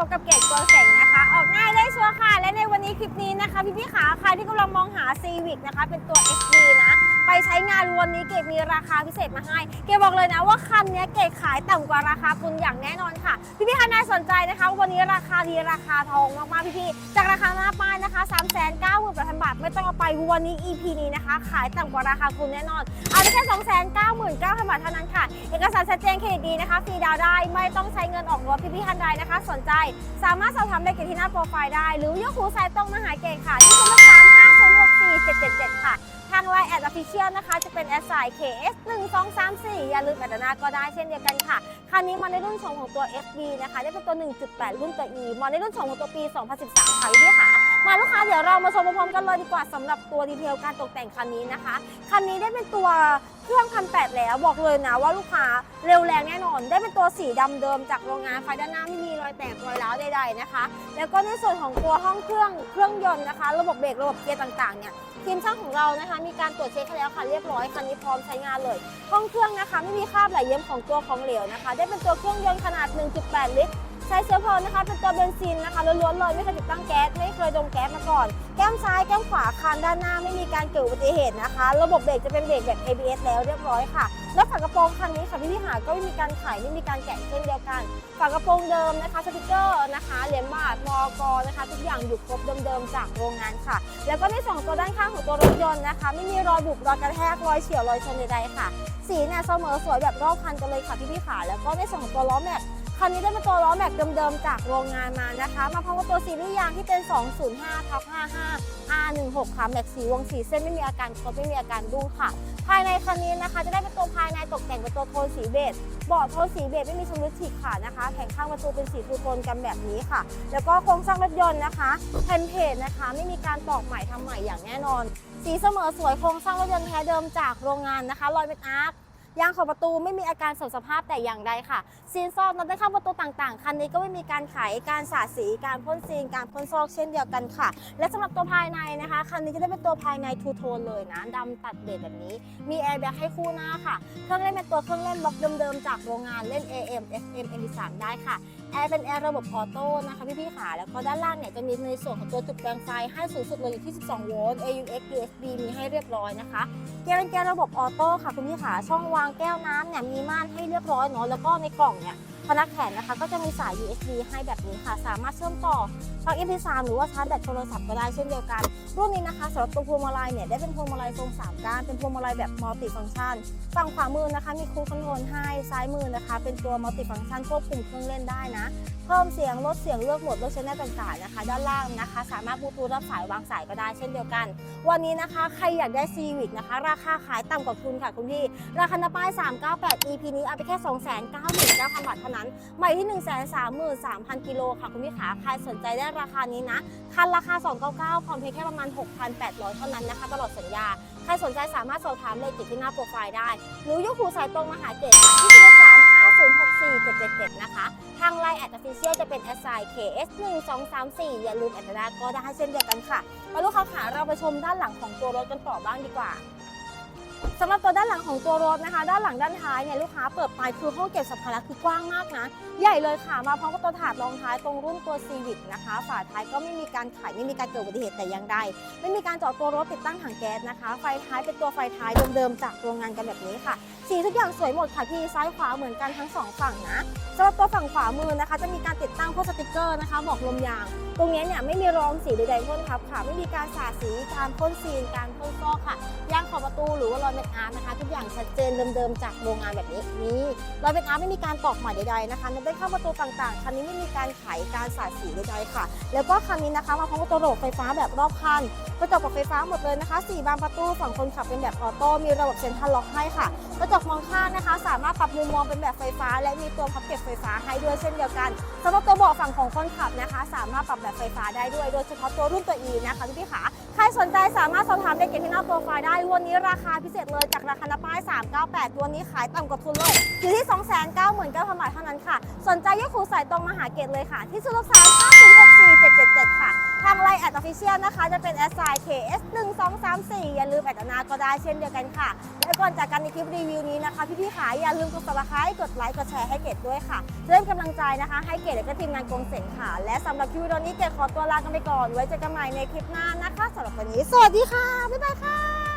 พบกับเกตตัวเสงนะคะ ออกง่ายได้ชัวร์ค่ะ และในวันนี้คลิปนี้นะคะ พี่พี่ๆขาใครที่กำลังมองหา Civic นะคะ เป็นตัว XD นะ ไปใช้งานวันนี้เกดมีราคาพิเศษมาให้ เกดบอกเลยนะว่าคันนี้เกดขายต่ำกว่าราคาคุณอย่างแน่นอนค่ะ พี่พี่ๆท่านายสนใจนะคะ วันนี้ราคาดีราคาทองมากๆพี่พี่ๆจากราคาหน้าป้ายนะคะ3 9 9 0 0 0 บาท ไม่ต้องเอาไปวันนี้ EP นี้นะคะ ขายต่ำกว่าราคาคุณแน่นอน เอาได้แค่ 2 9 9 0 0 0 บาทเท่านั้นค่ะ เอกสารชัดเจนเครดิตดีนะคะ ฟรีดาวน์ได้ ไม่ต้องใช้เงินออกรถพี่พี่ๆท่านใดนะคะ สนใจ สามารถสอบถามได้เกที่หน้าโปรไฟล์ได้ หรือยกหูสายตรงมาหาเกดค่ะ ที่0 3 5 0 6 4 7 7 7ค่ะ ทางไลน์แอดออฟฟิเชียลนะคะ จะเป็นแอดไซน์ KS 1 2 3 4อย่าลืมแอดนาก็ได้เช่นเดียวกันค่ะคันนี้มาในรุ่นชงของตัว FB นะคะ ได้เป็นตัว 1.8 รุ่นตัว E มาในรุ่นชงของตัวปี 2013 ค่ะพี่ค่ะ มาลูกค้าเดี๋ยวเรามาชมพร้อมๆกันเลยดีกว่าสำหรับตัวดีเทลการตกแต่งคันนี้นะคะ คันนี้ได้เป็นตัวเครื่องพันแปดแล้วบอกเลยนะว่าลูกค้าเร็วแรงแน่นอน ได้เป็นตัวสีดำเดิมจากโรงงานไฟด้านหน้าไม่มีรอยแตกรอยร้าวใดๆนะคะ แล้วก็ในส่วนของตัวห้องเครื่องเครื่องยนต์นะคะ ระบบเบรกระบบเกียร์ต่างๆเนี่ยทีมช่างของเรานะคะ มีการตรวจเช็คแล้วค่ะเรียบร้อยคันนี้พร้อมใช้งานเลย ห้องเครื่องนะคะ ไม่มีคราบไหลเยิ้มของตัวของเหลวนะคะ ได้เป็นตัวเครื่องยนต์ขนาด 1.8 ลิตร ใช้เชื้อเพลิงนะคะเป็นตัวเบนซินนะคะล้วนๆเลยไม่เคยติดตั้งแก๊สไม่เคยดมแก๊สมาก่อน แก้มซ้ายแก้มขวาคานด้านหน้าไม่มีการเกิดอุบัติเหตุนะคะ ระบบเบรกจะเป็นเบรกแบบ ABS แล้วเรียบร้อยค่ะ แล้วฝากระโปรงคันนี้ค่ะพี่ที่หาก็ไม่มีการไขไม่มีการแกะเช่นเดียวกันฝากระโปรงเดิมนะคะสติกเกอร์นะคะเหรียญบาทมอกนะคะทุกอย่างอยู่ครบเดิมๆจากโรงงานค่ะ แล้วก็ในส่วนของตัวด้านข้างของตัวรถยนต์นะคะ ไม่มีรอยบุบรอยกระแทกรอยเฉียวรอยชนใดๆค่ะ สีเนี่ยเสมอสวยแบบรอบคันกันเลยค่ะพี่พี่ขาแล้วก็ในส่วนของตัวล้อแม็ก คันนี้ได้เป็นตัวล้อแม็กเดิมๆ จากโรงงานมานะคะ มาพร้อมกับตัวซีรีส์ยางที่เป็น 205ทับ55 R16 ค่ะ แม็กสีวงสีเส้นไม่มีอาการคดไม่มีอาการดุ้งค่ะ ภายในคันนี้นะคะ จะได้เป็นตัวภายในตกแต่งเป็นตัวโทนสีเบจเบาะโทนสีเบจไม่มีชำรุดฉีกขาดนะคะ แผงข้างประตูเป็นสีทูโทนกันแบบนี้ค่ะ แล้วก็โครงสร้างรถยนต์นะคะแผ่นเพจนะคะ ไม่มีการตอกใหม่ทำใหม่อย่างแน่นอน สีเสมอสวยโครงสร้างรถยนต์แท้เดิมจากโรงงานนะคะ รอยเป็นอาร์ค ยางขอบประตูไม่มีอาการเสื่อมสภาพแต่อย่างใดค่ะ ซีนซอกน็อตด้านข้างประตูต่างๆ คันนี้ก็ไม่มีการไขการสาดสี การพ่นซีน การพ่นซอกเช่นเดียวกันค่ะ และสำหรับตัวภายในนะคะ คันนี้จะได้เป็นตัวภายในทูโทนเลยนะดำตัดเด่นแบบนี้ มีแอร์แบ็กให้คู่หน้าค่ะ เครื่องเล่นเป็นตัวเครื่องเล่นบล็อกเดิมๆจากโรงงานเล่น AM FM MP3 ได้ค่ะ แอร์เป็นแอร์ระบบออโต้นะคะพี่ๆขาแล้วก็ด้านล่างเนี่ยจะมีในส่วนของตัวจุดแปลงไฟให้สูงสุดเลยอยู่ที่ 12 โวลต์ AUX USB มีให้เรียบร้อยนะคะแกเป็นเกียร์ระบบออโต้ค่ะคุณพี่ขาช่องวางแก้วน้ำเนี่ยมีม่านให้เรียบร้อยเนาะ แล้วก็ในกล่องเนี่ย พนักแขนนะคะ ก็จะมีสาย USB ให้แบบนี้ค่ะ สามารถเชื่อมต่อปลั๊ก MP3 หรือว่าชาร์จแบตโทรศัพท์ก็ได้เช่นเดียวกัน รุ่นนี้นะคะสำหรับตัวพวงมาลัยเนี่ยได้เป็นพวงมาลัยทรงสามก้าน เป็นพวงมาลัยแบบมัลติฟังก์ชัน ฝั่งขวามือนะคะ มีคูคอนโทรลให้ ซ้ายมือนะคะ เป็นตัวมัลติฟังก์ชันควบคุมเครื่องเล่นได้นะ เพิ่มเสียงลดเสียงเลือกโหมดเลือกชแนลต่างๆนะคะ ด้านล่างนะคะ สามารถบลูทูธรับสายวางสายก็ได้เช่นเดียวกัน วันนี้นะคะใครอยากได้ซีวิกนะคะ ราคาขายต่ำกว่าทุนค่ะคุณพี่ ราคาหน้าป้าย398 EP นี้เอาไปแค่ 299,000บาทเท่านั้นใหม่ที่133,000กิโลค่ะคุณพี่ขาใครสนใจได้ราคานี้นะ คันราคา 299ผ่อนเพียงแค่ประมาณ 6,800 เท่านั้นนะคะ ตลอดสัญญา ใครสนใจสามารถสอบถามเลยติดที่หน้าโปรไฟล์ได้ หรือยกหูสายตรงมาหาเกตค่ที่0 3 5 0 6 4 7 7 7 นะคะ ทางไลน์แอดอฟฟิเชียลจะเป็น s i KS 1 2 3 4อย่าลืมแอดดาก็ได้เช่นเดียวกันค่ะมาลูกค้าขาเราไปชมด้านหลังของตัวรถกันต่อบ้างดีกว่า สำหรับตัวด้านหลังของตัวรถนะคะ ด้านหลังด้านท้ายเนี่ยลูกค้าเปิดไปคือห้องเก็บสัมภาระคือกว้างมากนะ ใหญ่เลยค่ะ มาพร้อมกับตัวถาดรองท้ายตรงรุ่นตัวซีวิกนะคะ ฝาท้ายก็ไม่มีการไขไม่มีการเกิดอุบัติเหตุแต่อย่างใด ไม่มีการจอดตัวรถติดตั้งถังแก๊สนะคะ ไฟท้ายเป็นตัวไฟท้ายเดิมๆจากโรงงานกันแบบนี้ค่ะ สีทุกอย่างสวยหมดค่ะพี่ซ้ายขวาเหมือนกันทั้งสองฝั่งนะสำหรับตัวฝั่งขวามือนะคะ จะมีการติดตั้งพวกสติกเกอร์นะคะ บอกลมยาง ตรงนี้เนี่ยไม่มีรองสีใดๆพ่นทับค่ะ ไม่มีการสาดสีการพ่นซีนการพ่นซอกค่ะยางขอบประตูหรือว่ารอยเม็ดอาร์ตนะคะ ทุกอย่างชัดเจนเดิมๆจากโรงงานแบบนี้นี่รอยเม็ดอาร์ตไม่มีการตอกใหม่ใดๆนะคะนับได้เข้าประตูต่างๆคันนี้ไม่มีการไขการสาดสีใดๆค่ะ แล้วก็คันนี้นะคะมาพร้อมกับตัวระบบไฟฟ้าแบบรอบคัน กระจกกับไฟฟ้าหมดเลยนะคะ 4 บานประตูฝั่งคนขับเป็นแบบออโต้ มีระบบเซ็นทรัลล็อกให้ค่ะ กระจกมองข้างนะคะ สามารถปรับมุมมองเป็นแบบไฟฟ้า และมีตัวพับเก็บไฟฟ้าให้ด้วยเช่นเดียวกันสำหรับตัวเบาะฝั่งของคนขับนะคะ สามารถปรับแบบไฟฟ้าได้ด้วย โดยเฉพาะตัวรุ่นตัว E นะคะพี่ขาใครสนใจสามารถสอบถามได้เกตที่หน้าโปรไฟล์ได้ วันนี้ราคาพิเศษเลยจากราคาหน้าป้าย 398 ตัวนี้ขายต่ำกว่าทุนเลยอยู่ที่ 299,000บาทเท่านั้นค่ะ สนใจยกหูสายตรงมาหาเกตเลยค่ะ ที่ศูนย์รักษา9064777 ค่ะทางไลน์แอ ดออฟฟิเชียลนะคะจะเป็นแอสไซน์ KS 1 2 3 4 อย่าลืมแอดอนาก็ได้เช่นเดียวกันค่ะ และก่อนจากกันในคลิปรีวิวนี้นะคะพี่ๆขาอย่าลืมกด subscribe กดไลค์กดแชร์ให้เกดด้วยค่ะเพื่อเป็นกำลังใจนะคะ ให้เกดและก็ทีมงานกงเสงค่ะ และสำหรับคลิปวิดีโอนี้เกดขอตัวลากันไปก่อน ไว้เจอกันใหม่ในคลิปหน้านะคะสำหรับวันนี้ สวัสดีค่ะบ๊ายบายค่ะ